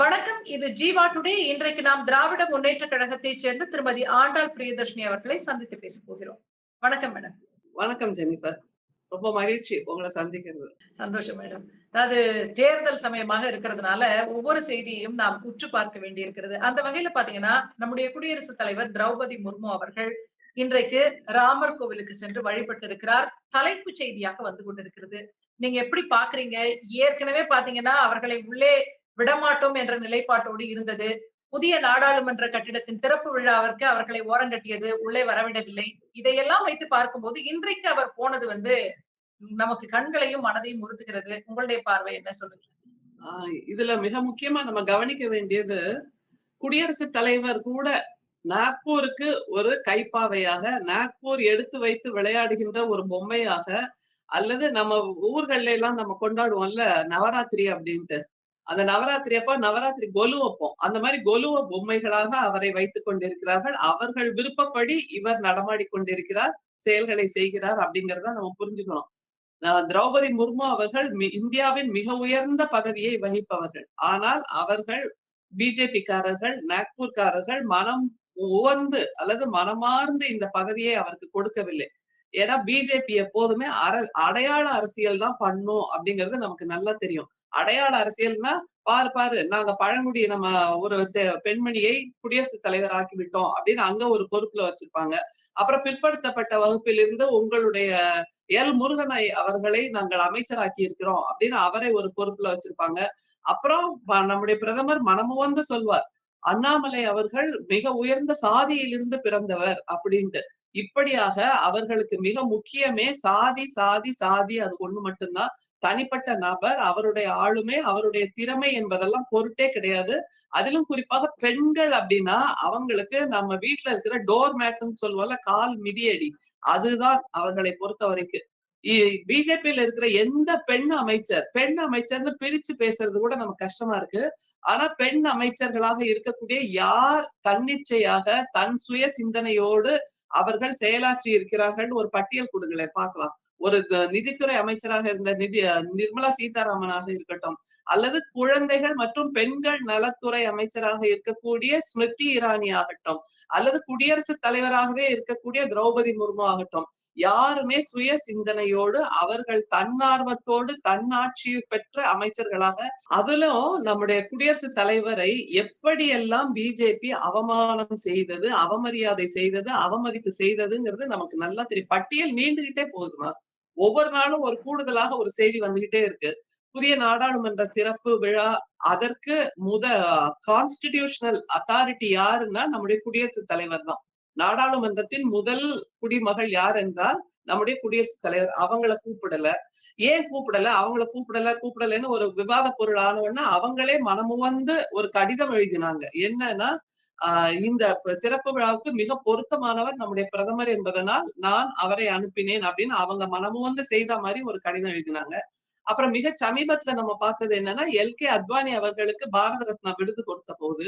வணக்கம். இது ஜீவா டுடே. இன்றைக்கு நாம் திராவிட முன்னேற்ற கழகத்தைச் சேர்ந்த திருமதி ஆண்டாள் பிரியதர்ஷினி அவர்களை சந்தித்து பேச போகிறோம். வணக்கம் மேடம். வணக்கம் ஜெனிஃபர். ரொம்ப மகிழ்ச்சி உங்களை சந்திக்கிறது. சந்தோஷம் மேடம். அதாவது தேர்தல் சமயமாக இருக்கிறதுனால ஒவ்வொரு செய்தியையும் நாம் உற்று பார்க்க வேண்டி இருக்கிறது அந்த வகையில பாத்தீங்கன்னா நம்முடைய குடியரசுத் தலைவர் திரௌபதி முர்மு அவர்கள் இன்றைக்கு ராமர் கோவிலுக்கு சென்று வழிபட்டு இருக்கிறார் தலைப்பு செய்தியாக வந்து கொண்டிருக்கிறது. நீங்க எப்படி பாக்குறீங்க? ஏற்கனவே பாத்தீங்கன்னா அவர்களை உள்ளே விடமாட்டோம் என்ற நிலைப்பாட்டோடு இருந்தது. புதிய நாடாளுமன்ற கட்டிடத்தின் திறப்பு விழாவிற்கு அவர்களை ஓரங்கட்டியது உள்ளே வரவிடவில்லை. இதையெல்லாம் வைத்து பார்க்கும்போது இன்றைக்கு அவர் போனது வந்து நமக்கு கண்களையும் மனதையும் உறுத்துகிறது. உங்களுடைய பார்வை என்ன சொல்லுங்க? ஆஹ் இதுல மிக முக்கியமா நம்ம கவனிக்க வேண்டியது குடியரசுத் தலைவர் கூட நாக்பூருக்கு ஒரு கைப்பாவையாக நாக்பூர் எடுத்து வைத்து விளையாடுகின்ற ஒரு பொம்மையாக அல்லது நம்ம ஊர்கள்ல எல்லாம் நம்ம கொண்டாடுவோம்ல நவராத்திரி அப்படின்ட்டு. அந்த நவராத்திரி அப்ப நவராத்திரி கொலு வைப்போம். அந்த மாதிரி கொலுவ பொம்மைகளாக அவரை வைத்துக் கொண்டிருக்கிறார்கள். அவர்கள் விருப்பப்படி இவர் நடமாடி கொண்டிருக்கிறார் செயல்களை செய்கிறார் அப்படிங்கறத நம்ம புரிஞ்சுக்கணும். திரௌபதி முர்மு அவர்கள் இந்தியாவின் மிக உயர்ந்த பதவியை வகிப்பவர்கள். ஆனால் அவர்கள் பிஜேபிக்காரர்கள் நாக்பூர்காரர்கள் மனம் உவந்து அல்லது மனமார்ந்து இந்த பதவியை அவருக்கு கொடுக்கவில்லை. ஏன்னா பிஜேபி எப்போதுமே அர அடையாள அரசியல் தான் பண்ணும் அப்படிங்கிறது நமக்கு நல்லா தெரியும். அடையாள அரசியல்னா பாரு பாரு நாங்க பழங்குடி நம்ம ஒரு பெண்மணியை குடியரசுத் தலைவர் ஆக்கி விட்டோம் அப்படின்னு அங்க ஒரு பொறுப்புல வச்சிருப்பாங்க. அப்புறம் பிற்படுத்தப்பட்ட வகுப்பிலிருந்து உங்களுடைய எல் முருகனை அவர்களை நாங்கள் அமைச்சராக்கி இருக்கிறோம் அப்படின்னு அவரை ஒரு பொறுப்புல வச்சிருப்பாங்க. அப்புறம் நம்முடைய பிரதமர் மனமுவந்து சொல்வார் அண்ணாமலை அவர்கள் மிக உயர்ந்த சாதியிலிருந்து பிறந்தவர் அப்படின்ட்டு. இப்படியாக அவர்களுக்கு மிக முக்கியமே சாதி சாதி சாதி அது ஒண்ணு மட்டும்தான். தனிப்பட்ட நபர் அவருடைய ஆளுமை அவருடைய திறமை என்பதெல்லாம் பொருட்டே கிடையாது. அதிலும் குறிப்பாக பெண்கள் அப்படின்னா அவங்களுக்கு நம்ம வீட்டுல இருக்கிற டோர் மேட்னு சொல்லுவோம்ல கால் மிதியடி. அதுதான் அவர்களை பொறுத்த வரைக்கும். பிஜேபியில இருக்கிற எந்த பெண் அமைச்சர் பெண் அமைச்சர்னு பிரிச்சு பேசுறது கூட நமக்கு கஷ்டமா இருக்கு. ஆனா பெண் அமைச்சர்களாக இருக்கக்கூடிய யார் தன்னிச்சையாக தன் சுய சிந்தனையோடு அவர்கள் செயலாற்றி இருக்கிறார்கள் ஒரு பட்டியல் கொடுங்களேன் பார்க்கலாம். ஒரு நிதித்துறை அமைச்சராக இருந்த நிதி நிர்மலா சீதாராமனாக இருக்கட்டும் அல்லது குழந்தைகள் மற்றும் பெண்கள் நலத்துறை அமைச்சராக இருக்கக்கூடிய ஸ்மிருதி இரானி ஆகட்டும் அல்லது குடியரசுத் தலைவராகவே இருக்கக்கூடிய திரௌபதி முர்மு ஆகட்டும் யாருமே சுய சிந்தனையோடு அவர்கள் தன்னார்வத்தோடு தன்னாட்சி பெற்ற அமைச்சர்களாக அதிலும் நம்முடைய குடியரசுத் தலைவரை எப்படியெல்லாம் பிஜேபி அவமானம் செய்தது அவமரியாதை செய்தது அவமதிப்பு செய்ததுங்கிறது நமக்கு நல்லா தெரியும். பட்டியல் நீண்டுகிட்டே போகுதுமா? ஒவ்வொரு நாளும் ஒரு கூடுதலாக ஒரு செய்தி வந்துகிட்டே இருக்கு. புதிய நாடாளுமன்ற திறப்பு விழா அதற்கு முத கான்ஸ்டிடியூஷனல் அத்தாரிட்டி யாருன்னா நம்முடைய குடியரசுத் தலைவர் தான். நாடாளுமன்றத்தின் முதல் குடிமகள் யார் என்றால் நம்முடைய குடியரசுத் தலைவர். அவங்கள கூப்பிடல. ஏன் கூப்பிடல? அவங்கள கூப்பிடல கூப்பிடலன்னு ஒரு விவாத பொருள் ஆனவுடனே அவங்களே மனமுவந்து ஒரு கடிதம் எழுதினாங்க. என்னன்னா ஆஹ் இந்த திறப்பு விழாவுக்கு மிக பொருத்தமானவர் நம்முடைய பிரதமர் என்பதனால் நான் அவரை அனுப்பினேன் அப்படின்னு அவங்க மனமுவந்து செய்த மாதிரி ஒரு கடிதம் எழுதினாங்க. அப்புறம் மிக சமீபத்துல நம்ம பார்த்தது என்னன்னா எல் கே அத்வானி அவர்களுக்கு பாரத ரத்னா விருது கொடுத்த போது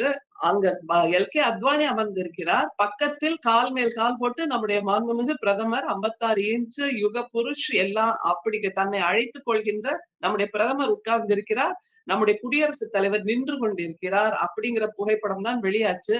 அங்க எல் கே அத்வானி அமர்ந்திருக்கிறார். பக்கத்தில் கால் மேல் கால் போட்டு நம்முடைய மாண்புமிகு பிரதமர் ஐம்பத்தாறு இன்ச்சு யுக புருஷ் எல்லாம் அப்படி தன்னை அழைத்துக் கொள்கின்ற நம்முடைய பிரதமர் உட்கார்ந்து இருக்கிறார் நம்முடைய குடியரசுத் தலைவர் நின்று கொண்டிருக்கிறார். அப்படிங்கிற புகைப்படம் தான் வெளியாச்சு.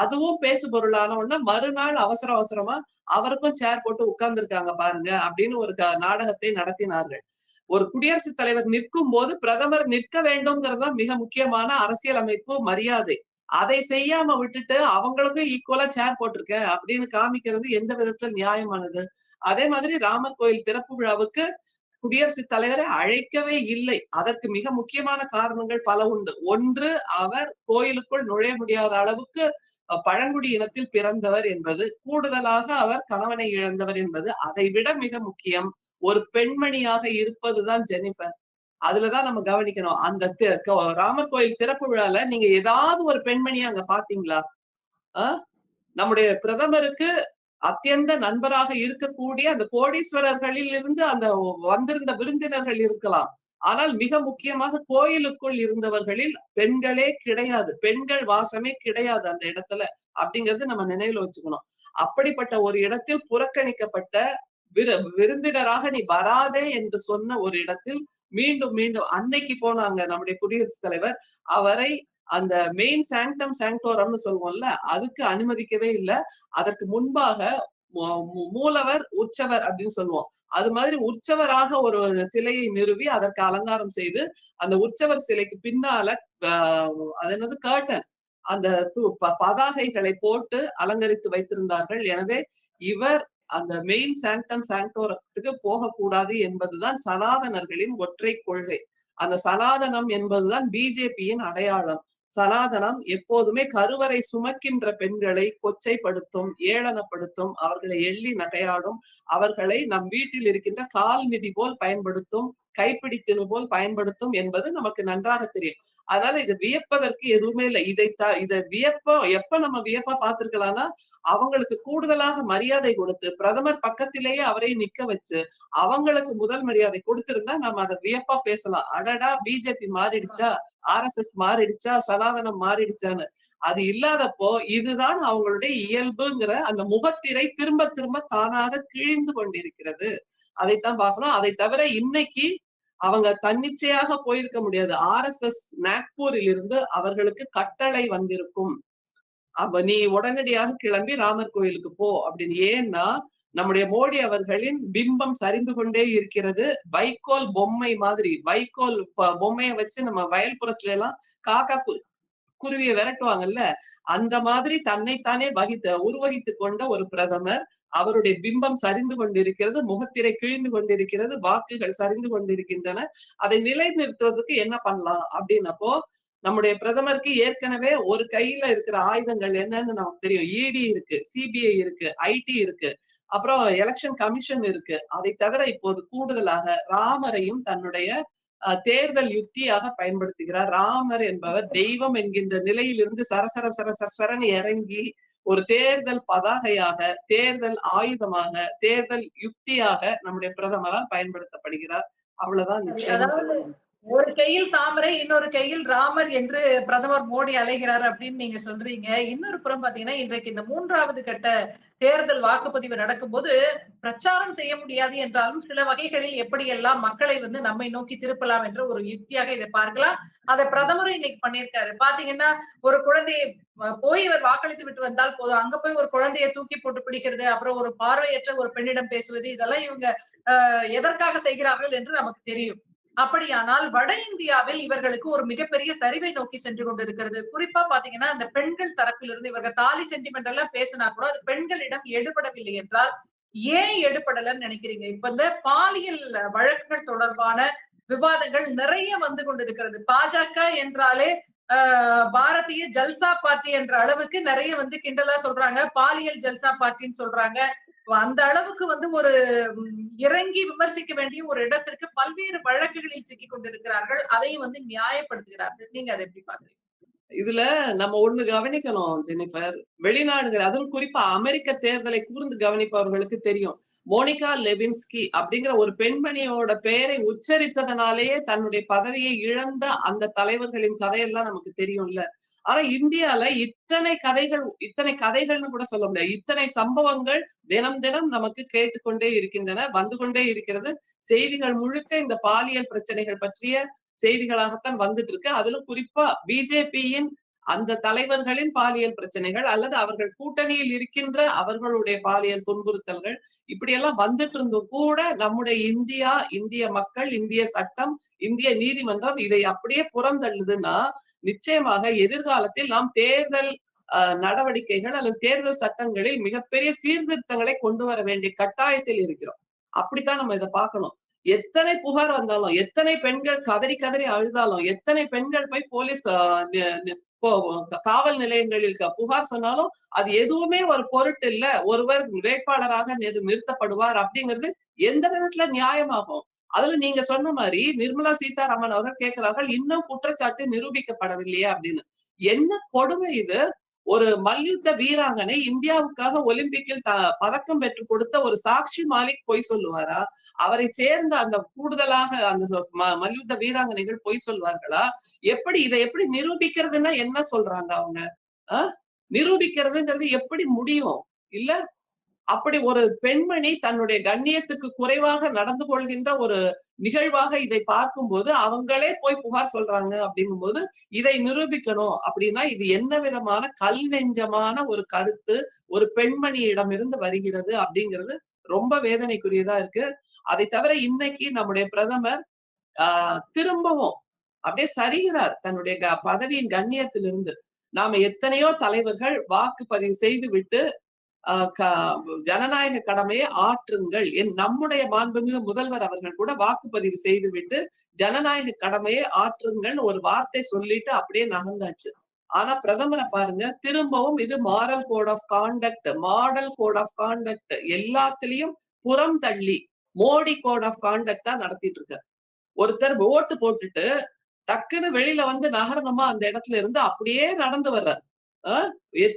அதுவும் பேசு பொருளான உடனே மறுநாள் அவசர அவசரமா அவருக்கும் சேர் போட்டு உட்கார்ந்து இருக்காங்க பாருங்க அப்படின்னு ஒரு நாடகத்தை நடத்தினார்கள். ஒரு குடியரசுத் தலைவர் நிற்கும் போது பிரதமர் நிற்க வேண்டும்ங்கிறது மிக முக்கியமான அரசியல் அமைப்பு மரியாதை. அதை செய்யாம விட்டுட்டு அவங்களுக்கும் ஈக்குவலா சேர் போட்டிருக்கேன் அப்படின்னு காமிக்கிறது எந்த விதத்துல நியாயமானது? அதே மாதிரி ராமர் கோயில் திறப்பு விழாவுக்கு குடியரசுத் தலைவரை அழைக்கவே இல்லை. அதற்கு மிக முக்கியமான காரணங்கள் பல உண்டு. ஒன்று அவர் கோயிலுக்குள் நுழைய முடியாத அளவுக்கு பழங்குடி இனத்தில் பிறந்தவர் என்பது. கூடுதலாக அவர் கணவனை இழந்தவர் என்பது. அதை விட மிக முக்கியம் ஒரு பெண்மணியாக இருப்பதுதான் ஜெனிஃபர். அதுலதான் நம்ம கவனிக்கணும். அந்த ராமர் கோயில் திறப்பு விழால நீங்க ஏதாவது ஒரு பெண்மணியை அங்க பாத்தீங்களா நம்முடைய பிரதமருக்கு அத்தியந்த நண்பராக இருக்கக்கூடிய அந்த கோடீஸ்வரர்களில் இருந்து அந்த வந்திருந்த விருந்தினர்கள் இருக்கலாம். ஆனால் மிக முக்கியமாக கோயிலுக்குள் இருந்தவர்களில் பெண்களே கிடையாது. பெண்கள் வாசமே கிடையாது அந்த இடத்துல. அப்படிங்கறது நம்ம நினைவுல வச்சுக்கணும். அப்படிப்பட்ட ஒரு இடத்தில் புறக்கணிக்கப்பட்ட விருந்தினராக நீ வராதே என்று சொன்ன ஒரு இடத்தில் மீண்டும் மீண்டும் அன்னைக்கு போனாங்க நம்முடைய குடியரசுத் தலைவர். அவரை அந்த மெயின் சாங்டம் சாங்டோரம்னு சொல்லுவோம்ல அதுக்கு அனுமதிக்கவே இல்லை. அதற்கு முன்பாக மூலவர் உற்சவர் அப்படின்னு சொல்லுவோம். அது மாதிரி உற்சவராக ஒரு சிலையை நிறுவி அதற்கு அலங்காரம் செய்து அந்த உற்சவர் சிலைக்கு பின்னால அது என்னது கர்டன் அந்த பதாகைகளை போட்டு அலங்கரித்து வைத்திருந்தார்கள். எனவே இவர் அந்த மெயின் சாங்கம் சாங்டோரத்துக்கு போகக்கூடாது என்பதுதான் சனாதனர்களின் ஒற்றை கொள்கை. அந்த சனாதனம் என்பதுதான் பிஜேபியின் அடையாளம். சனாதனம் எப்போதுமே கருவறை சுமக்கின்ற பெண்களை கொச்சைப்படுத்தும் ஏளனப்படுத்தும் அவர்களை எள்ளி நகையாடும் அவர்களை நம் வீட்டில் இருக்கின்ற கால் மிதி போல் பயன்படுத்தும் கைப்பிடித்தினு போல் பயன்படுத்தும் என்பது நமக்கு நன்றாக தெரியும். அதனால இது வியப்பதற்கு எதுவுமே இல்லை. இதை த இதை வியப்ப எப்ப நம்ம வியப்பா பார்த்திருக்கலாம்னா அவங்களுக்கு கூடுதலாக மரியாதை கொடுத்து பிரதமர் பக்கத்திலேயே அவரை நிக்க வச்சு அவங்களுக்கு முதல் மரியாதை கொடுத்திருந்தா நம்ம அதை வியப்பா பேசலாம். அடடா பிஜேபி மாறிடுச்சா? ஆர் எஸ் எஸ் மாறிடுச்சா? சனாதனம் மாறிடுச்சான்னு. அது இல்லாதப்போ இதுதான் அவங்களுடைய இயல்புங்கிற அந்த முகத்திரை திரும்ப திரும்ப தானாக கிழிந்து கொண்டிருக்கிறது. அதைத்தான் பார்க்கணும். அதை தவிர இன்னைக்கு அவங்க தன்னிச்சையாக போயிருக்க முடியாது. ஆர்எஸ்எஸ் நாக்பூரில் இருந்து அவர்களுக்கு கட்டளை வந்திருக்கும். அப்ப நீ உடனடியாக கிளம்பி ராமர் கோயிலுக்கு போ அப்படின்னு. ஏன்னா நம்முடைய மோடி அவர்களின் பிம்பம் சரிந்து கொண்டே இருக்கிறது. வைக்கோல் பொம்மை மாதிரி. வைக்கோல் பொம்மையை பொம்மைய வச்சு நம்ம வயல்புறத்துல எல்லாம் காக்கா குருவியை விரட்டுவாங்கல்ல அந்த மாதிரி தன்னைத்தானே வகித்த உருவகித்து கொண்ட ஒரு பிரதமர் அவருடைய பிம்பம் சரிந்து கொண்டிருக்கிறது முகத்திரை கிழிந்து கொண்டிருக்கிறது வாக்குகள் சரிந்து கொண்டிருக்கின்றன. அதை நிலைநிறுத்துவதற்கு என்ன பண்ணலாம்? அப்படின்னப்போ நம்முடைய பிரதமருக்கு ஏற்கனவே ஒரு கையில இருக்கிற ஆயுதங்கள் என்னன்னு நமக்கு தெரியும். இடி இருக்கு சிபிஐ இருக்கு ஐடி இருக்கு அப்புறம் எலெக்ஷன் கமிஷன் இருக்கு. அதை தவிர இப்போது கூடுதலாக ராமரையும் தன்னுடைய தேர்தல் யுத்தியாக பயன்படுத்துகிறார். ராமர் என்பவர் தெய்வம் என்கின்ற நிலையிலிருந்து சரசர சர சர சரன்னு இறங்கி ஒரு தேர்தல் பதாகையாக தேர்தல் ஆயுதமாக தேர்தல் யுக்தியாக நம்முடைய பிரதமரால் பயன்படுத்தப்படுகிறார். அவ்வளவுதான் நிச்சயம் ஒரு கையில் தாமரை இன்னொரு கையில் ராமர் என்று பிரதமர் மோடி அலைகிறார் அப்படின்னு நீங்க சொல்றீங்க. இன்னொரு புறம் பாத்தீங்கன்னா இன்றைக்கு இந்த மூன்றாவது கட்ட தேர்தல் வாக்குப்பதிவு நடக்கும்போது பிரச்சாரம் செய்ய முடியாது என்றாலும் சில வகைகளில் எப்படியெல்லாம் மக்களை வந்து நம்மை நோக்கி திருப்பலாம் என்ற ஒரு யுக்தியாக இதை பார்க்கலாம். அதை பிரதமரும் இன்னைக்கு பண்ணியிருக்காரு. பாத்தீங்கன்னா ஒரு குழந்தையை போய் இவர் வாக்களித்து விட்டு வந்தால் போதும். அங்க போய் ஒரு குழந்தையை தூக்கி போட்டு பிடிக்கிறது அப்புறம் ஒரு பார்வையற்ற ஒரு பெண்ணிடம் பேசுவது இதெல்லாம் இவங்க எதற்காக செய்கிறார்கள் என்று நமக்கு தெரியும். அப்படியானால் வட இந்தியாவில் இவர்களுக்கு ஒரு மிகப்பெரிய சரிவை நோக்கி சென்று கொண்டிருக்கிறது. குறிப்பா பாத்தீங்கன்னா அந்த பெண்கள் தரப்பிலிருந்து இவர்கள் தாலி சென்டிமெண்ட் எல்லாம் பேசினா கூட அது பெண்களிடம் எடுபடவில்லை என்றால் ஏன் எடுபடலன்னு நினைக்கிறீங்க? இப்ப இந்த பாலியல் வழக்குகள் தொடர்பான விவாதங்கள் நிறைய வந்து கொண்டிருக்கிறது. பாஜக என்றாலே ஆஹ் பாரதிய ஜல்சா பார்ட்டி என்ற அளவுக்கு நிறைய வந்து கிண்டலா சொல்றாங்க. பாலியல் ஜல்சா பார்ட்டின்னு சொல்றாங்க. அந்த அளவுக்கு வந்து ஒரு இறங்கி விமர்சிக்க வேண்டிய ஒரு இடத்திற்கு பல்வேறு வழக்குகளில் சிக்கிக் கொண்டிருக்கிறார்கள். அதையும் வந்து நியாயப்படுத்துகிறார்கள். நீங்க அதை எப்படி பாக்குறீங்க இதுல நம்ம ஒண்ணு கவனிக்கணும் ஜெனிஃபர். வெளிநாடுகள் அதுவும் குறிப்பா அமெரிக்க தேர்தலை கூர்ந்து கவனிப்பவர்களுக்கு தெரியும். மோனிகா லெவின்ஸ்கி அப்படிங்கிற ஒரு பெண்மணியோட பெயரை உச்சரித்ததனாலேயே தன்னுடைய பதவியை இழந்த அந்த தலைவர்களின் கதையெல்லாம் நமக்கு தெரியும்ல. ஆனா இந்தியால இத்தனை கதைகள் இத்தனை கதைகள்னு கூட சொல்ல முடியாது. இத்தனை சம்பவங்கள் தினம் தினம் நமக்கு கேட்டுக்கொண்டே இருக்கின்றன வந்து கொண்டே இருக்கிறது. செய்திகள் முழுக்க இந்த பாலியல் பிரச்சனைகள் பற்றிய செய்திகளாகத்தான் வந்துட்டு இருக்கு. அதிலும் குறிப்பா பிஜேபியின் அந்த தலைவர்களின் பாலியல் பிரச்சனைகள் அல்லது அவர்கள் கூட்டணியில் இருக்கின்ற அவர்களுடைய பாலியல் துன்புறுத்தல்கள் இப்படியெல்லாம் வந்துட்டு இருந்தும் கூட நம்முடைய இந்தியா இந்திய மக்கள் இந்திய சட்டம் இந்திய நீதிமன்றம் இதை அப்படியே புறந்தள்ளுதுன்னா நிச்சயமாக எதிர்காலத்தில் நாம் தேர்தல் நடவடிக்கைகள் அல்லது தேர்தல் சட்டங்களில் மிகப்பெரிய சீர்திருத்தங்களை கொண்டு வர வேண்டிய கட்டாயத்தில் இருக்கிறோம். அப்படித்தான் நம்ம இதை பார்க்கணும். எத்தனை புகார் வந்தாலும் எத்தனை பெண்கள் கதறி கதறி அழுதாலும் எத்தனை பெண்கள் போய் போலீஸ் காவல் நிலையங்களில் புகார் சொன்னாலும் அது எதுவுமே ஒரு பொருட்டு இல்ல. ஒருவர் வேட்பாளராக நிறு- நிறுத்தப்படுவார் அப்படிங்கிறது எந்த விதத்துல நியாயமாகும்? அதுல நீங்க சொன்ன மாதிரி நிர்மலா சீதாராமன் அவர்கள் கேட்கிறார்கள் இன்னும் குற்றச்சாட்டு நிரூபிக்கப்படவில்லையே அப்படின்னு. என்ன கொடுமை இது? ஒரு மல்யுத்த வீராங்கனை இந்தியாவுக்காக ஒலிம்பிக்கில் த- பதக்கம் பெற்று கொடுத்த ஒரு சாக்ஷி மாலிக் பொய் சொல்லுவாரா? அவரை சேர்ந்த அந்த கூடுதலாக அந்த ம- மல்யுத்த வீராங்கனைகள் பொய் சொல்வார்களா? எப்படி இதை எப்படி நிரூபிக்கிறதுன்னா என்ன சொல்றாங்க அவங்க? ஆஹ் நிரூபிக்கிறதுங்கிறது எப்படி முடியும்? இல்ல? அப்படி ஒரு பெண்மணி தன்னுடைய கண்ணியத்துக்கு குறைவாக நடந்து கொள்கின்ற ஒரு நிகழ்வாக இதை பார்க்கும்போது அவங்களே போய் புகார் சொல்றாங்க அப்படிங்கும்போது இதை நிரூபிக்கணும் அப்படின்னா இது என்ன விதமான கல் நெஞ்சமான ஒரு கருத்து ஒரு பெண்மணியிடமிருந்து வருகிறது அப்படிங்கிறது ரொம்ப வேதனைக்குரியதா இருக்கு. அதை தவிர இன்னைக்கு நம்முடைய பிரதமர் ஆஹ் திரும்பவும் அப்படியே சரிகிறார் தன்னுடைய க- பதவியின் கண்ணியத்திலிருந்து. நாம எத்தனையோ தலைவர்கள் வாக்குப்பதிவு செய்து விட்டு ஜனநாயக கடமையை ஆற்றுங்கள். என் நம்முடைய மாண்புமிகு முதல்வர் அவர்கள் கூட வாக்குப்பதிவு செய்து விட்டு ஜனநாயக கடமையை ஆற்றுங்கள் ஒரு வார்த்தை சொல்லிட்டு அப்படியே நகர்ந்தாச்சு. ஆனா பிரதமரை பாருங்க திரும்பவும் இது moral code of conduct model code of conduct எல்லாத்துலயும் புறம் தள்ளி மோடி கோட் ஆஃப் கான்டக்ட் தான் நடத்திட்டு இருக்காரு ஒருத்தர் ஓட்டு போட்டுட்டு டக்குன்னு வெளியில வந்து நகரணுமா அந்த இடத்துல இருந்து அப்படியே நடந்து வர்றாரு. ஆஹ்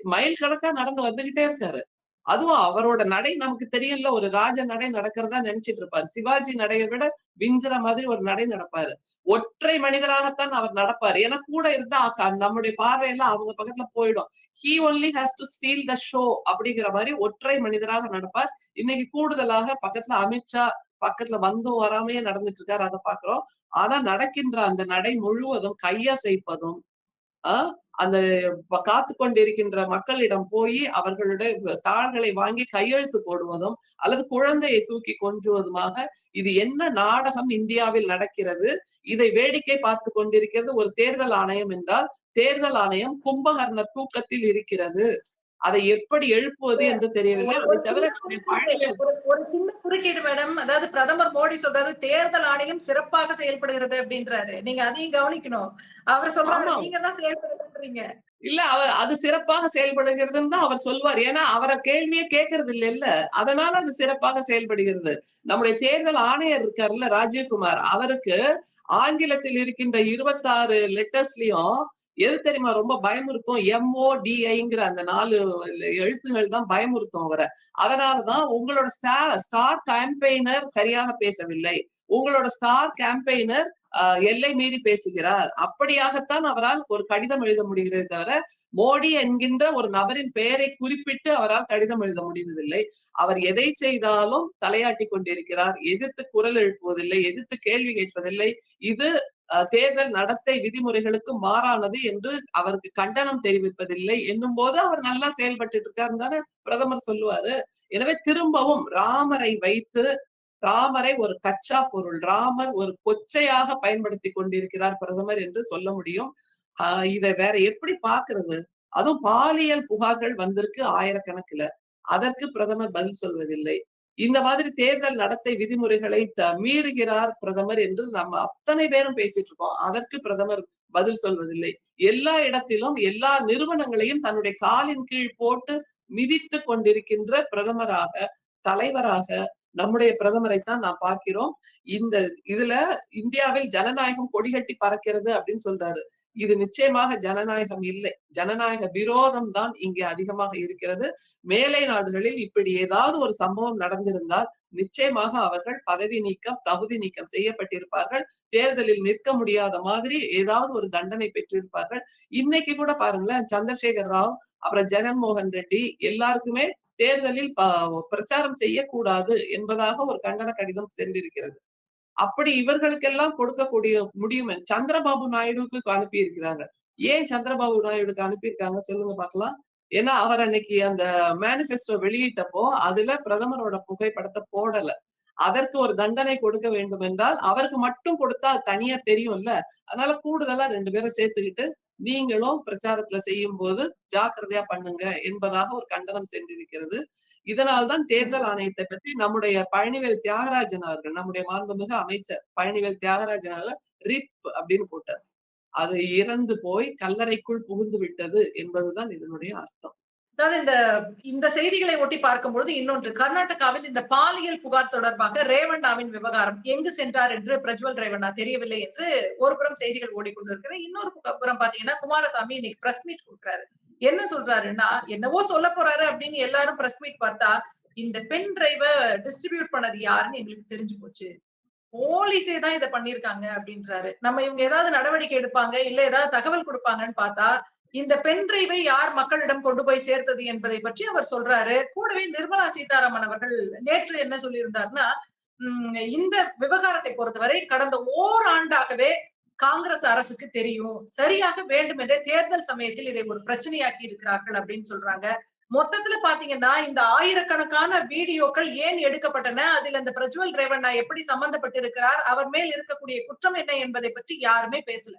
மைல் கணக்கா நடந்து வந்துகிட்டே இருக்காரு. அதுவும் அவரோட நடை நமக்கு தெரியல ஒரு ராஜ நடை நடக்கிறதா நினைச்சிட்டு இருப்பாரு. சிவாஜி நடையை விட விஞ்சுற மாதிரி ஒரு நடை நடப்பாரு. ஒற்றை மனிதராகத்தான் அவர் நடப்பாரு. ஏன்னா கூட இருந்தா க- நம்முடைய பார்வையெல்லாம் அவங்க பக்கத்துல போயிடும். He only has to steal the show அப்படிங்கிற மாதிரி ஒற்றை மனிதராக நடப்பார். இன்னைக்கு கூடுதலாக பக்கத்துல அமித்ஷா பக்கத்துல வந்தும் வராமையே நடந்துட்டு இருக்காரு அதை பாக்குறோம் ஆனா நடக்கின்ற அந்த நடை முழுவதும் கையசைப்பதும் அந்த காத்து கொண்டிருக்கின்ற மக்களிடம் போய் அவர்களுடைய தாள்களை வாங்கி கையெழுத்து போடுவதும் அல்லது குழந்தையை தூக்கி கொஞ்சுவதுமாக இது என்ன நாடகம் இந்தியாவில் நடக்கிறது? இதை வேடிக்கை பார்த்து கொண்டிருக்கிறது ஒரு தேர்தல் ஆணையம் என்றால் தேர்தல் ஆணையம் கும்பகர்ண தூக்கத்தில் இருக்கிறது. அதை எப்படி எழுப்புவது என்று தெரியவில்லை. ஒரு- அதை ஒரு தவிர சின்ன ஒரு குறுக்கீடு மேடம். அதாவது பிரதமர் மோடி சொல்றாரு தேர்தல் ஆணையம் சிறப்பாக செயல்படுகிறது அப்படின்றாரு. நீங்க அதையும் கவனிக்கணும். அவர் சொல்றாரு. நீங்க தான் செயல்படுறீங்க இல்ல அவர் அது சிறப்பாக செயல்படுகிறதுன்னு தான் அவர் சொல்வார். ஏன்னா அவரை கேள்வியே கேட்கறது இல்ல இல்ல. அதனால அது சிறப்பாக செயல்படுகிறது. நம்முடைய தேர்தல் ஆணையர் இருக்காருல்ல ராஜீவ்குமார் அவருக்கு ஆங்கிலத்தில் இருக்கின்ற இருபத்தாறு லெட்டர்ஸ்லயும் எது தெரியுமா? ரொம்ப பயமுறுத்தும். எம்ஓடிஐங்கிற அந்த நாலு எழுத்துகள் தான் பயமுறுத்தும் அவரை. அதனாலதான் உங்களோட ஸ்டார் ஸ்டார் கேம்பெயினர் சரியாக பேசவில்லை. உங்களோட ஸ்டார் கேம்பெயினர் எல்லை மீறி பேசுகிறார். அப்படியாகத்தான் அவரால் ஒரு கடிதம் எழுத முடிகிறது தவிர மோடி என்கின்ற ஒரு நபரின் பெயரை குறிப்பிட்டு அவரால் கடிதம் எழுத முடிவதில்லை அவர் எதை செய்தாலும் தலையாட்டி கொண்டிருக்கிறார். எதிர்த்து குரல் எழுப்புவதில்லை எதிர்த்து கேள்வி கேட்பதில்லை. இது அஹ், தேர்தல் நடத்தை விதிமுறைகளுக்கு மாறானது என்று அவருக்கு கண்டனம் தெரிவிப்பதில்லை. என்னும் போது அவர் நல்லா செயல்பட்டு இருக்காருன்னு தானே பிரதமர் சொல்லுவாரு. எனவே திரும்பவும் ராமரை வைத்து ராமரை ஒரு கச்சா பொருள் ராமர் ஒரு கொச்சையாக பயன்படுத்தி கொண்டிருக்கிறார் பிரதமர் என்று சொல்ல முடியும். ஆஹ் இதை வேற எப்படி பாக்குறது அதுவும் பாலியல் புகார்கள் வந்திருக்கு ஆயிரக்கணக்குல. அதற்கு பிரதமர் பதில் சொல்வதில்லை. இந்த மாதிரி தேர்தல் நடத்தை விதிமுறைகளை த- மீறுகிறார் பிரதமர் என்று நம்ம அத்தனை பேரும் பேசிட்டு இருக்கோம். அதற்கு பிரதமர் பதில் சொல்வதில்லை. எல்லா இடத்திலும் எல்லா நிறுவனங்களையும் தன்னுடைய காலின் கீழ் போட்டு மிதித்து கொண்டிருக்கின்ற பிரதமராக தலைவராக நம்முடைய பிரதமரை தான் நான் பார்க்கிறோம். இந்த இதுல இந்தியாவில் ஜனநாயகம் கொடிகட்டி பறக்கிறது அப்படின்னு சொல்றாரு. இது நிச்சயமாக ஜனநாயகம் இல்லை. ஜனநாயக விரோதம் தான் இங்கே அதிகமாக இருக்கிறது. மேலை நாடுகளில் இப்படி ஏதாவது ஒரு சம்பவம் நடந்திருந்தால் நிச்சயமாக அவர்கள் பதவி நீக்கம் தகுதி நீக்கம் செய்யப்பட்டிருப்பார்கள். தேர்தலில் நிற்க முடியாத மாதிரி ஏதாவது ஒரு தண்டனை பெற்றிருப்பார்கள். இன்னைக்கு கூட பாருங்களேன் சந்திரசேகர் ராவ் அப்புறம் ஜெகன்மோகன் ரெட்டி எல்லாருக்குமே தேர்தலில் பிரச்சாரம் செய்யக்கூடாது என்பதாக ஒரு கண்டன கடிதம் சென்றிருக்கிறது. அப்படி இவர்களுக்கெல்லாம் கொடுக்கக்கூடிய முடியும் சந்திரபாபு நாயுடுவுக்கு அனுப்பி இருக்கிறாங்க ஏன் சந்திரபாபு நாயுடுக்கு அனுப்பியிருக்காங்க சொல்லுங்க பார்க்கலாம். ஏன்னா அவர் அன்னைக்கு அந்த மேனிபெஸ்டோ வெளியிட்டப்போ அதுல பிரதமரோட புகைப்படத்தை போடல. அதற்கு ஒரு தண்டனை கொடுக்க வேண்டும் என்றால் அவருக்கு மட்டும் கொடுத்தா தனியா தெரியும்ல. அதனால கூடுதலா ரெண்டு பேரை சேர்த்துக்கிட்டு நீங்களும் பிரச்சாரத்துல செய்யும் போது ஜாக்கிரதையா பண்ணுங்க என்பதாக ஒரு கண்டனம் சென்றிருக்கிறது. இதனால்தான் தேர்தல் ஆணையத்தை பற்றி நம்முடைய பழனிவேல் தியாகராஜன் அவர்கள் நம்முடைய மாண்புமிகு அமைச்சர் பழனிவேல் தியாகராஜன் அவர்கள் ரிப் அப்படின்னு போட்டார். அது இறந்து போய் கல்லறைக்குள் புகுந்து விட்டது என்பதுதான் இதனுடைய அர்த்தம். அதாவது இந்த இந்த செய்திகளை ஒட்டி பார்க்கும்பொழுது இன்னொன்று கர்நாடகாவில் இந்த பாலியல் புகார் தொடர்பாக ரேவண்ணாவின் விவகாரம் எங்கு சென்றார் என்று பிரஜ்வல் ரேவண்ணா தெரியவில்லை என்று ஒரு புறம் செய்திகள் ஓடிக்கொண்டிருக்கிறது. இன்னொரு புறம் பாத்தீங்கன்னா குமாரசாமி இன்னைக்கு பிரஸ் மீட் கொடுக்குறாரு. என்ன சொல்றாருன்னா என்னவோ சொல்ல போறாரு அப்படின்னு எல்லாரும் பிரஸ் மீட் பார்த்தா இந்த பெண் டிரைவை டிஸ்ட்ரிபியூட் பண்ணது யாருன்னு எங்களுக்கு தெரிஞ்சு போச்சு. போலீஸே தான் இதை பண்ணிருக்காங்க அப்படின்றாரு. நம்ம இவங்க ஏதாவது நடவடிக்கை எடுப்பாங்க இல்ல ஏதாவது தகவல் கொடுப்பாங்கன்னு பார்த்தா இந்த பென் டிரைவை யார் மக்களிடம் கொண்டு போய் சேர்த்தது என்பதை பற்றி அவர் சொல்றாரு. கூடவே நிர்மலா சீதாராமன் அவர்கள் நேற்று என்ன சொல்லியிருந்தாருன்னா உம் இந்த விவகாரத்தை பொறுத்தவரை கடந்த ஓராண்டாகவே காங்கிரஸ் அரசுக்கு தெரியும். சரியாக வேண்டும் என்றே தேர்தல் சமயத்தில் இதை ஒரு பிரச்சனையாக்கி இருக்கிறார்கள் அப்படின்னு சொல்றாங்க. மொத்தத்துல பாத்தீங்கன்னா இந்த ஆயிரக்கணக்கான வீடியோக்கள் ஏன் எடுக்கப்பட்டன? அதில் இந்த பிரஜ்வல் ரேவண்ணா எப்படி சம்பந்தப்பட்டிருக்கிறார்? அவர் மேல் இருக்கக்கூடிய குற்றம் என்ன என்பதை பற்றி யாருமே பேசல.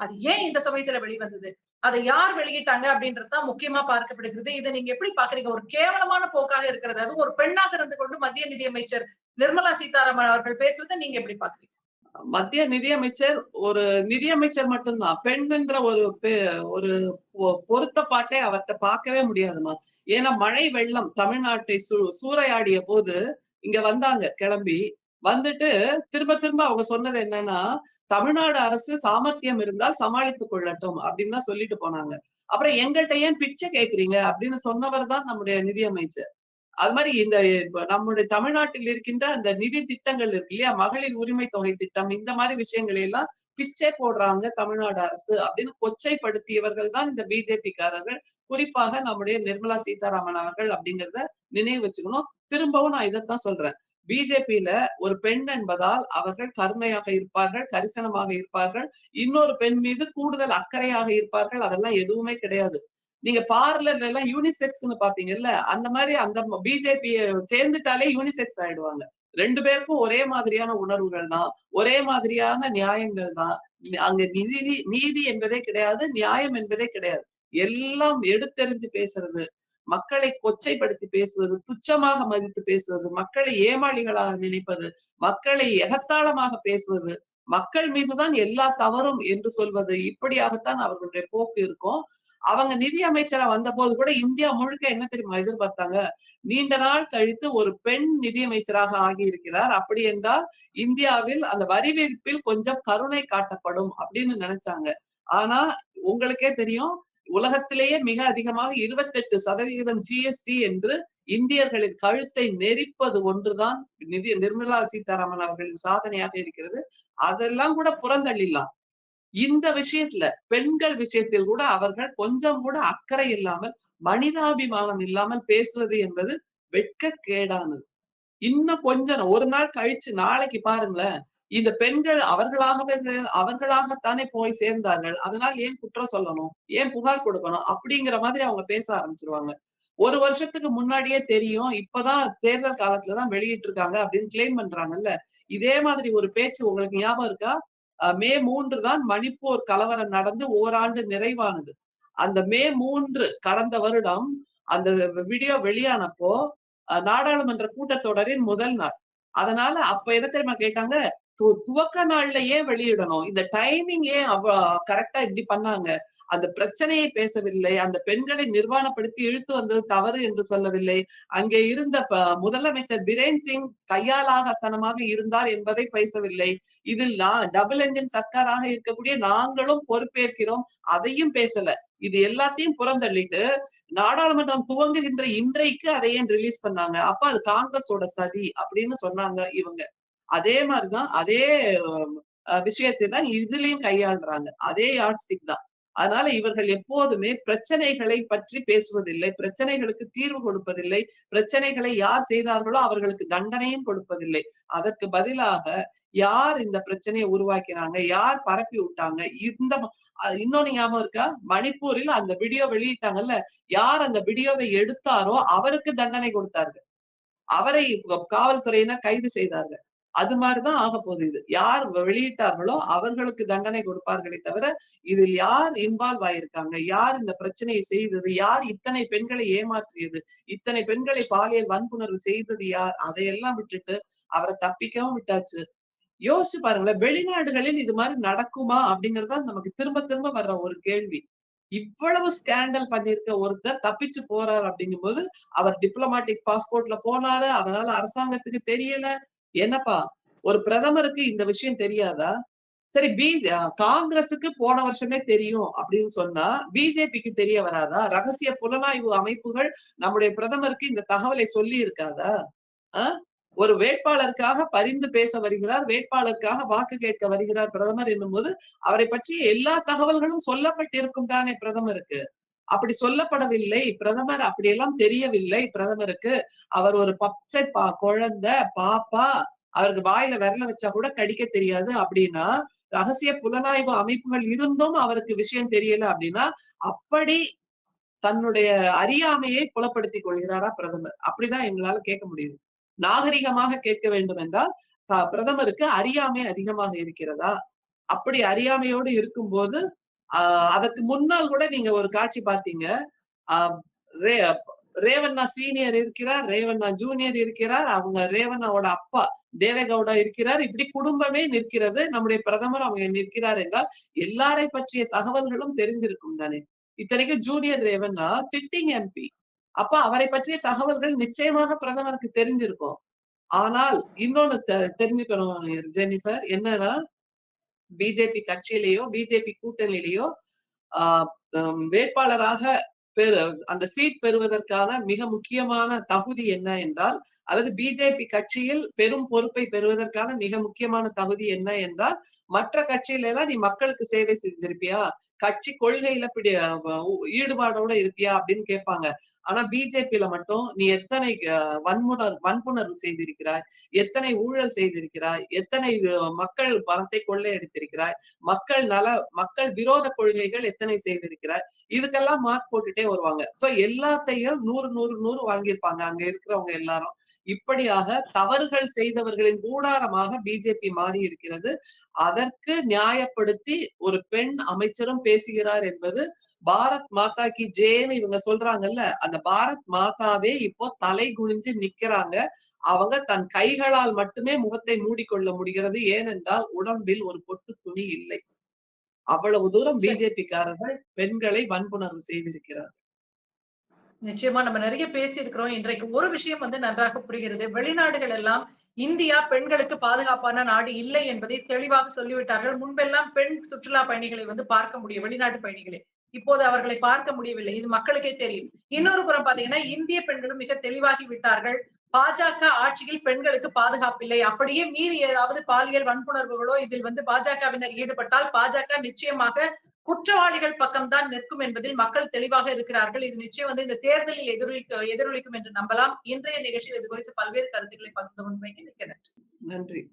அது ஏன் இந்த சமயத்துல வெளிவந்தது? அதை யார் வெளியிட்டாங்க அப்படின்றதுதான் முக்கியமா பார்க்கப்படுகிறது. இதை நீங்க எப்படி பாக்குறீங்க ஒரு கேவலமான போக்காக இருக்கிறது. அது ஒரு பெண்ணாக இருந்து கொண்டு மத்திய நிதியமைச்சர் நிர்மலா சீதாராமன் அவர்கள் பேசுவதை நீங்க எப்படி பாக்குறீங்க மத்திய நிதியமைச்சர் ஒரு நிதியமைச்சர் மட்டும்தான். பெண் என்ற ஒரு பெ- ஒரு பொருத்தப்பாட்டை பாட்டை அவர்கிட்ட பார்க்கவே முடியாதுமா ஏன்னா மழை வெள்ளம் தமிழ்நாட்டை சூ சூறையாடிய போது இங்க வந்தாங்க கிளம்பி. வந்துட்டு திரும்ப திரும்ப அவங்க சொன்னது என்னன்னா தமிழ்நாடு அரசு சாமர்த்தியம் இருந்தால் சமாளித்துக் கொள்ளட்டும் அப்படின்னு தான் சொல்லிட்டு போனாங்க. அப்புறம் எங்கள்கிட்ட ஏன் பிச்சை கேக்குறீங்க? அப்படின்னு சொன்னவர் தான் நம்முடைய நிதியமைச்சர் அது மாதிரி இந்த நம்முடைய தமிழ்நாட்டில் இருக்கின்ற அந்த நிதி திட்டங்கள் இருக்கு இல்லையா? மகளிர் உரிமை தொகை திட்டம் இந்த மாதிரி விஷயங்களை எல்லாம் பிச்சை போடுறாங்க தமிழ்நாடு அரசு அப்படின்னு கொச்சைப்படுத்தியவர்கள் தான் இந்த பிஜேபிக்காரர்கள். குறிப்பாக நம்முடைய நிர்மலா சீதாராமன் அவர்கள் அப்படிங்கிறத நினைவு வச்சுக்கணும். திரும்பவும் நான் இதைத்தான் சொல்றேன். பிஜேபியில ஒரு பெண் என்பதால் அவர்கள் கருணையாக இருப்பார்கள் கரிசனமாக இருப்பார்கள். இன்னொரு பெண் மீது கூடுதல் அக்கறையாக இருப்பார்கள். அதெல்லாம் எதுவுமே கிடையாது. நீங்க பார்லர்ல எல்லாம் யூனிசெக்ஸ்னு பாப்பீங்கல்ல அந்த மாதிரி அந்த பிஜேபி சேர்ந்துட்டாலே யூனிசெக்ஸ் ஆயிடுவாங்க. ரெண்டு பேருக்கும் ஒரே மாதிரியான உணர்வுகள் தான் ஒரே மாதிரியான நியாயங்கள் தான். அங்க நிதி நீதி என்பதே கிடையாது நியாயம் என்பதே கிடையாது. எல்லாம் எடுத்தெறிஞ்சு பேசுறது மக்களை கொச்சைப்படுத்தி பேசுவது துச்சமாக மதித்து பேசுவது மக்களை ஏமாளிகளாக நினைப்பது மக்களை எகத்தாளமாக பேசுவது மக்கள் மீதுதான் எல்லா தவறும் என்று சொல்வது இப்படியாகத்தான் அவர்களுடைய போக்கு இருக்கும். அவங்க நிதி அமைச்சரா வந்த போது கூட இந்தியா முழுக்க என்ன தெரியுமா எதிர்பார்த்தாங்க? நீண்ட நாள் கழித்து ஒரு பெண் நிதியமைச்சராக ஆகி இருக்கிறார் அப்படி என்றால் இந்தியாவில் அந்த வரி விதிப்பில் கொஞ்சம் கருணை காட்டப்படும் அப்படின்னு நினைச்சாங்க. ஆனா உங்களுக்கே தெரியும் உலகத்திலேயே மிக அதிகமாக இருபத்தெட்டு சதவிகிதம் ஜிஎஸ்டி என்று இந்தியர்களின் கழுத்தை நெரிப்பது ஒன்றுதான். நிதி நிர்மலா சீதாராமன் அவர்களின் சாதனையாக இருக்கிறது. அதெல்லாம் கூட புறந்தள்ளிடலாம். இந்த விஷயத்துல பெண்கள் விஷயத்தில் கூட அவர்கள் கொஞ்சம் கூட அக்கறை இல்லாமல் மனிதாபிமானம் இல்லாமல் பேசுவது என்பது வெட்கக்கேடானது. இன்னும் கொஞ்சம் ஒரு நாள் கழிச்சு நாளைக்கு பாருங்களேன். இந்த பெண்கள் அவர்களாகவே அவர்களாகத்தானே போய் சேர்ந்தார்கள். அதனால் ஏன் குற்றம் சொல்லணும்? ஏன் புகார் கொடுக்கணும்? அப்படிங்கிற மாதிரி அவங்க பேச ஆரம்பிச்சிருவாங்க. ஒரு வருஷத்துக்கு முன்னாடியே தெரியும். இப்பதான் தேர்தல் காலத்துலதான் வெளியிட்டு இருக்காங்க அப்படின்னு கிளைம் பண்றாங்கல்ல. இதே மாதிரி ஒரு பேச்சு உங்களுக்கு ஞாபகம் இருக்கா? மே மூன்று தான் மணிப்பூர் கலவரம் நடந்து ஓராண்டு நிறைவானது. அந்த மே மூன்று கடந்த வருடம் அந்த வீடியோ வெளியானப்போ நாடாளுமன்ற கூட்டத்தொடரின் முதல் நாள். அதனால அப்ப என்ன தெரியுமா கேட்டாங்க? துவக்க நாள்ல ஏன் வெளியிடணும். இந்த டைமிங் ஏன் அவ கரெக்டா இப்படி பண்ணாங்க? அந்த பிரச்சனையை பேசவில்லை. அந்த பெண்களை நிர்வாணப்படுத்தி இழுத்து வந்தது தவறு என்று சொல்லவில்லை. அங்கே இருந்த முதலமைச்சர் பிரேன் சிங் கையாலாகத்தனமாக இருந்தார் என்பதை பேசவில்லை. இதில் டபுள் என்ஜின் சர்க்காராக இருக்கக்கூடிய நாங்களும் பொறுப்பேற்கிறோம். அதையும் பேசல. இது எல்லாத்தையும் புறந்தள்ளிட்டு நாடாளுமன்றம் துவங்குகின்ற இன்றைக்கு அதை ஏன் ரிலீஸ் பண்ணாங்க. அப்ப அது காங்கிரஸோட சதி அப்படின்னு சொன்னாங்க இவங்க. அதே மாதிரிதான் அதே விஷயத்தை தான் இதுலயும் கையாளுறாங்க. அதே யார்ட்ஸ்டிக் தான். அதனால இவர்கள் எப்போதுமே பிரச்சனைகளை பற்றி பேசுவதில்லை பிரச்சனைகளுக்கு தீர்வு கொடுப்பதில்லை பிரச்சனைகளை யார் செய்தார்களோ அவர்களுக்கு தண்டனையும் கொடுப்பதில்லை. அதற்கு பதிலாக யார் இந்த பிரச்சனையை உருவாக்கினாங்க யார் பரப்பி விட்டாங்க இந்த இன்னொன்னு ஞாபகம் இருக்கா? மணிப்பூரில் அந்த வீடியோ வெளியிட்டாங்கல்ல யார் அந்த வீடியோவை எடுத்தாரோ அவருக்கு தண்டனை கொடுத்தார்கள். அவரை காவல்துறையினர் கைது செய்தார்கள். அது மாதிரிதான் ஆக போகுது இது யார் வெளியிட்டார்களோ அவர்களுக்கு தண்டனை கொடுப்பார்களே தவிர இதில் யார் இன்வால்வ் ஆயிருக்காங்க? யார் இந்த பிரச்சனையை செய்தது? யார் இத்தனை பெண்களை ஏமாற்றியது? இத்தனை பெண்களை பாலியல் வன்புணர்வு செய்தது யார்? அதையெல்லாம் விட்டுட்டு அவரை தப்பிக்கவும் விட்டாச்சு. யோசிச்சு பாருங்களேன் வெளிநாடுகளில் இது மாதிரி நடக்குமா அப்படிங்கறதா நமக்கு திரும்ப திரும்ப வர்ற ஒரு கேள்வி. இவ்வளவு ஸ்கேண்டல் பண்ணிருக்க ஒருத்தர் தப்பிச்சு போறாரு அப்படிங்கும் போது அவர் டிப்ளமாட்டிக் பாஸ்போர்ட்ல போனாரு. அதனால அரசாங்கத்துக்கு தெரியல. என்னப்பா ஒரு பிரதமருக்கு இந்த விஷயம் தெரியாதா? சரி பி காங்கிரஸுக்கு போன வருஷமே தெரியும் அப்படின்னு சொன்னா பிஜேபிக்கு தெரிய வராதா? ரகசிய புலனாய்வு அமைப்புகள் நம்முடைய பிரதமருக்கு இந்த தகவலை சொல்லி இருக்காதா? ஒரு வேட்பாளருக்காக பரிந்து பேச வருகிறார் வேட்பாளருக்காக வாக்கு கேட்க வருகிறார் பிரதமர் என்னும் போது அவரை பற்றி எல்லா தகவல்களும் சொல்லப்பட்டிருக்கும் தானே பிரதமருக்கு. அப்படி சொல்லப்படவில்லை. பிரதமர் அப்படியெல்லாம் தெரியவில்லை. பிரதமருக்கு அவர் ஒரு பச்சை பா குழந்தை பாப்பா அவருக்கு வாயில விரல வச்சா கூட கடிக்க தெரியாது. அப்படின்னா ரகசிய புலனாய்வு அமைப்புகள் இருந்தும் அவருக்கு விஷயம் தெரியல அப்படின்னா அப்படி தன்னுடைய அறியாமையை புலப்படுத்தி கொள்கிறாரா பிரதமர்? அப்படிதான் எங்களால கேட்க முடியுது. நாகரிகமாக கேட்க வேண்டும் என்றால் பிரதமருக்கு அறியாமை அதிகமாக இருக்கிறதா? அப்படி அறியாமையோடு இருக்கும்போது அதற்கு முன்னால் கூட நீங்க ஒரு காட்சி பார்த்தீங்க. ரேவண்ணா சீனியர் இருக்கிறார் ரேவண்ணா ஜூனியர் இருக்கிறார் அவங்க ரேவண்ணாவோட அப்பா தேவேகவுடா இருக்கிறார். இப்படி குடும்பமே நிற்கிறது. நம்முடைய பிரதமர் அவங்க நிற்கிறார் என்றால் எல்லாரை பற்றிய தகவல்களும் தெரிந்திருக்கும் தானே. இத்தனைக்கும் ஜூனியர் ரேவண்ணா சிட்டிங் எம்பி அப்ப அவரை பற்றிய தகவல்கள் நிச்சயமாக பிரதமருக்கு தெரிஞ்சிருக்கும். ஆனால் இன்னொன்னு தெ- தெரிஞ்சுக்கணும் ஜெனிஃபர். என்னன்னா பிஜேபி கட்சியிலேயோ பிஜேபி கூட்டணியிலேயோ ஆஹ் வேட்பாளராக பெரு அந்த சீட் பெறுவதற்கான மிக முக்கியமான தகுதி என்ன என்றால் அல்லது பிஜேபி கட்சியில் பெரும் பொறுப்பை பெறுவதற்கான மிக முக்கியமான தகுதி என்ன என்றால் மற்ற கட்சியில எல்லாம் நீ மக்களுக்கு சேவை செஞ்சிருப்பியா? கட்சி கொள்கையில பிடி ஈடுபாடோட இருப்பியா அப்படின்னு கேட்பாங்க. ஆனா பிஜேபியில மட்டும் நீ எத்தனை வன்முணர் வன்முனர் வன்புணர்வு செய்திருக்கிறாய்? எத்தனை ஊழல் செய்திருக்கிறாய்? எத்தனை மக்கள் பணத்தை கொள்ளையடித்திருக்கிறாய்? மக்கள் நல மக்கள் விரோத கொள்கைகள் எத்தனை செய்திருக்கிறாய்? இதுக்கெல்லாம் மார்க் போட்டுட்டே வருவாங்க. சோ எல்லாத்தையும் நூறு நூறு நூறு வாங்கியிருப்பாங்க. அங்க இருக்கிறவங்க எல்லாரும். இப்படியாக தவறுகள் செய்தவர்களின் கூடாரமாக பிஜேபி மாறி இருக்கிறது அதற்கு நியாயப்படுத்தி ஒரு பெண் அமைச்சரும் பேசுகிறார் என்பது பாரத் மாதா கி ஜேன்னு இவங்க சொல்றாங்கல்ல அந்த பாரத் மாதாவே இப்போ தலை குனிஞ்சு நிக்கிறாங்க. அவங்க தன் கைகளால் மட்டுமே முகத்தை மூடிக்கொள்ள முடிகிறது. ஏனென்றால் உடம்பில் ஒரு பொட்டு துணி இல்லை. அவ்வளவு தூரம் சரி. பிஜேபி காரர்கள் பெண்களை வன்புணர்வு செய்திருக்கிறார் நிச்சயமா நம்ம நிறைய பேசி இருக்கிறோம் இன்றைக்கு ஒரு விஷயம் வந்து நன்றாக புரிகிறது. வெளிநாடுகள் எல்லாம் இந்தியா பெண்களுக்கு பாதுகாப்பான நாடு இல்லை என்பதை தெளிவாக சொல்லிவிட்டார்கள். முன்பெல்லாம் பெண் சுற்றுலா பயணிகளை வந்து பார்க்க முடியும் வெளிநாட்டு பயணிகளை. இப்போது அவர்களை பார்க்க முடியவில்லை. இது மக்களுக்கே தெரியும். இன்னொரு புறம் பாத்தீங்கன்னா இந்திய பெண்களும் மிக தெளிவாகி விட்டார்கள். பாஜக ஆட்சியில் பெண்களுக்கு பாதுகாப்பில்லை அப்படியே மீறி ஏதாவது பாலியல் வன்புணர்வுகளோ இதில் வந்து பாஜகவினர் ஈடுபட்டால் பாஜக நிச்சயமாக குற்றவாளிகள் பக்கம்தான் நிற்கும் என்பதில் மக்கள் தெளிவாக இருக்கிறார்கள். இது நிச்சயம் வந்து இந்த தேர்தலில் எதிரொலிக்க எதிரொலிக்கும் என்று நம்பலாம். இன்றைய நிகழ்ச்சியில் இது குறித்து பல்வேறு கருத்துக்களை பகிர்ந்து கொண்டு மிக்க நன்றி. நன்றி.